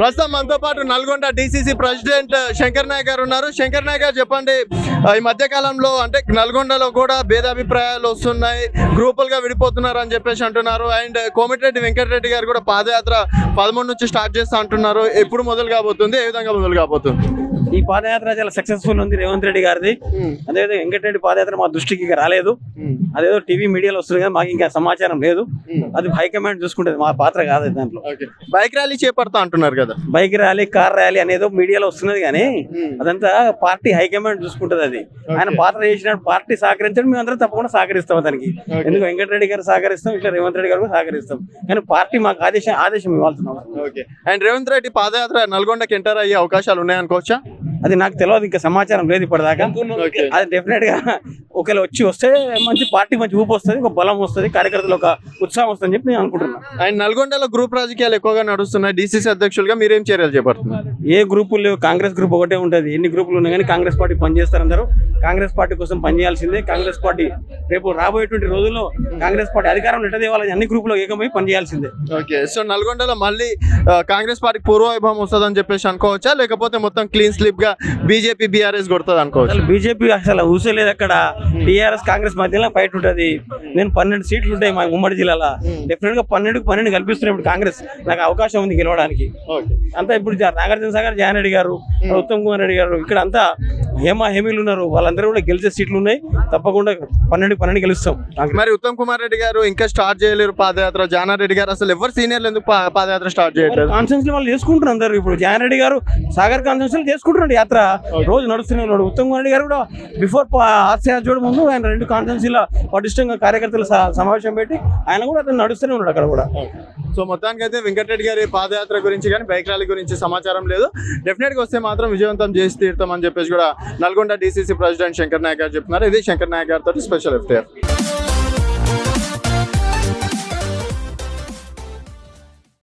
ప్రస్తుతం మనతో పాటు నల్గొండ డిసిసి ప్రెసిడెంట్ శంకర్ నాయక్ గారు ఉన్నారు. శంకర్ నాయక్ గారు చెప్పండి ఈ మధ్య కాలంలో అంటే నల్గొండలో కూడా భేదాభిప్రాయాలు వస్తున్నాయి గ్రూపులుగా విడిపోతున్నారు అని చెప్పేసి అంటున్నారు. అండ్ కోమటిరెడ్డి వెంకటరెడ్డి గారు కూడా పాదయాత్ర పదమూడు నుంచి స్టార్ట్ చేస్తా అంటున్నారు. ఎప్పుడు మొదలు కాబోతుంది ఏ విధంగా మొదలు కాబోతుంది? ఈ పాదయాత్ర చాలా సక్సెస్ఫుల్ ఉంది రేవంత్ రెడ్డి గారిది. అదేవిధంగా వెంకటరెడ్డి పాదయాత్ర మా దృష్టికి ఇంకా రాలేదు. అదేదో టీవీ మీడియాలో వస్తుంది కానీ మాకు ఇంకా సమాచారం లేదు. అది హైకమాండ్ చూసుకుంటది మా పాత్ర కాదు దాంట్లో. బైక్ ర్యాలీ చేపడతా అంటున్నారు కదా. బైక్ ర్యాలీ కార్ ర్యాలీ అనేదో మీడియాలో వస్తున్నది కానీ అదంతా పార్టీ హైకమాండ్ చూసుకుంటది అది. ఆయన పాత్ర చేసినట్టు పార్టీ సహకరించడం మేము అందరం తప్పకుండా సహకరిస్తాం దానికి ఎందుకు వెంకటరెడ్డి గారు సహకరిస్తాం ఇట్లా రేవంత్ రెడ్డి గారు సహకరిస్తాం. కానీ పార్టీ మాకు ఆదేశం ఆదేశం ఇవ్వాల్సిన అండ్ రేవంత్ రెడ్డి పాదయాత్ర నల్గొండకి ఎంటర్ అయ్యే అవకాశాలు ఉన్నాయనుకోవచ్చా? అది నాకు తెలియదు ఇంకా సమాచారం లేదు ఇప్పటిదాకా. అది డెఫినెట్గా ఒకవేళ వచ్చి వస్తే మంచి పార్టీ మంచి ఊపు వస్తుంది ఒక బలం వస్తుంది కార్యకర్తలు ఒక ఉత్సాహం వస్తుంది చెప్పి నేను అనుకుంటున్నాను అండ్ నల్గొండలో గ్రూప్ రాజకీయాలు ఎక్కువగా నడుస్తున్నాయి. డిసిసి అధ్యక్షులుగా మీరేం చర్యలు చేపడుతున్నారు? ఏ గ్రూపులు లేవు కాంగ్రెస్ గ్రూప్ ఒకటే ఉంటుంది. ఎన్ని గ్రూపులు ఉన్నాయి కానీ కాంగ్రెస్ పార్టీ పనిచేస్తారు అందరూ. కాంగ్రెస్ పార్టీ కోసం పనిచేయాల్సిందే కాంగ్రెస్ పార్టీ. రేపు రాబోయేటువంటి రోజుల్లో కాంగ్రెస్ పార్టీ అధికారంలో ఎట్ట తేవాలని అన్ని గ్రూపులు ఏకమై పనిచేయాల్సిందే. ఓకే సో నల్గొండలో మళ్ళీ కాంగ్రెస్ పార్టీకి పూర్వవైభవం వస్తుందని చెప్పేసి అనుకోవచ్చా? లేకపోతే మొత్తం క్లీన్ స్లిప్గా బీజేపీ బీఆర్ఎస్ కొడుతుంది అనుకోవచ్చు? అసలు బీజేపీ అసలు ఊసలేదు అక్కడ. టీఆర్ఎస్ కాంగ్రెస్ మధ్యలో ఫైట్ ఉంటది. నేను పన్నెండు సీట్లు ఉంటాయి మా ఉమ్మడి జిల్లాలో. డెఫినెట్గా పన్నెండు పన్నెండు కల్పిస్తున్నాయి ఇప్పుడు కాంగ్రెస్. నాకు అవకాశం ఉంది గెలవడానికి. అంతా ఇప్పుడు నాగార్జున సాగర్ జాన్ రెడ్డి గారు ఉత్తమ్ కుమార్ రెడ్డి గారు ఇక్కడ అంతా హేమ హేమీలు ఉన్నారు. వాళ్ళందరూ కూడా గెలిచే సీట్లు ఉన్నాయి. తప్పకుండా పన్నెండు పన్నెండు గెలుస్తాం. మరి ఉత్తమ్ కుమార్ రెడ్డి గారు ఇంకా స్టార్ట్ చేయలేరు పాదయాత్ర. జానారెడ్డి గారు అసలు ఎవరు సీనియర్లు ఎందుకు పాదయాత్ర స్టార్ట్ చేయట్లేదు? కాన్ఫరెన్స్ వాళ్ళు చేసుకుంటున్నారు అందరు ఇప్పుడు. జాన్ రెడ్డి గారు సాగర్ కాన్ఫరెన్స్ చేసుకుంటున్నాడు యాత్ర. రోజు నడుస్తూనే ఉన్నాడు ఉత్తమ్ కుమార్ రెడ్డి గారు కూడా బిఫోర్ హాస్య చూడ ముందు ఆయన రెండు కాన్ఫరెన్స్లో పటిష్టంగా కార్యకర్తల సమావేశం పెట్టి ఆయన కూడా అతను నడుస్తూనే ఉన్నాడు అక్కడ కూడా. సో మొత్తానికి అయితే వెంకటరెడ్డి గారి పాదయాత్ర గురించి కానీ బైక్ ర్యాలీ గురించి సమాచారం లేదు. డెఫినెట్గా వస్తే మాత్రం విజయవంతం చేసి తీరుతామని చెప్పేసి కూడా నల్గొండ డిసిసి ప్రెసిడెంట్ శంకర్ నాయక్ గారు చెప్తున్నారు. ఇది శంకర్ నాయక్ గారితో స్పెషల్ ఎఫ్టీఆర్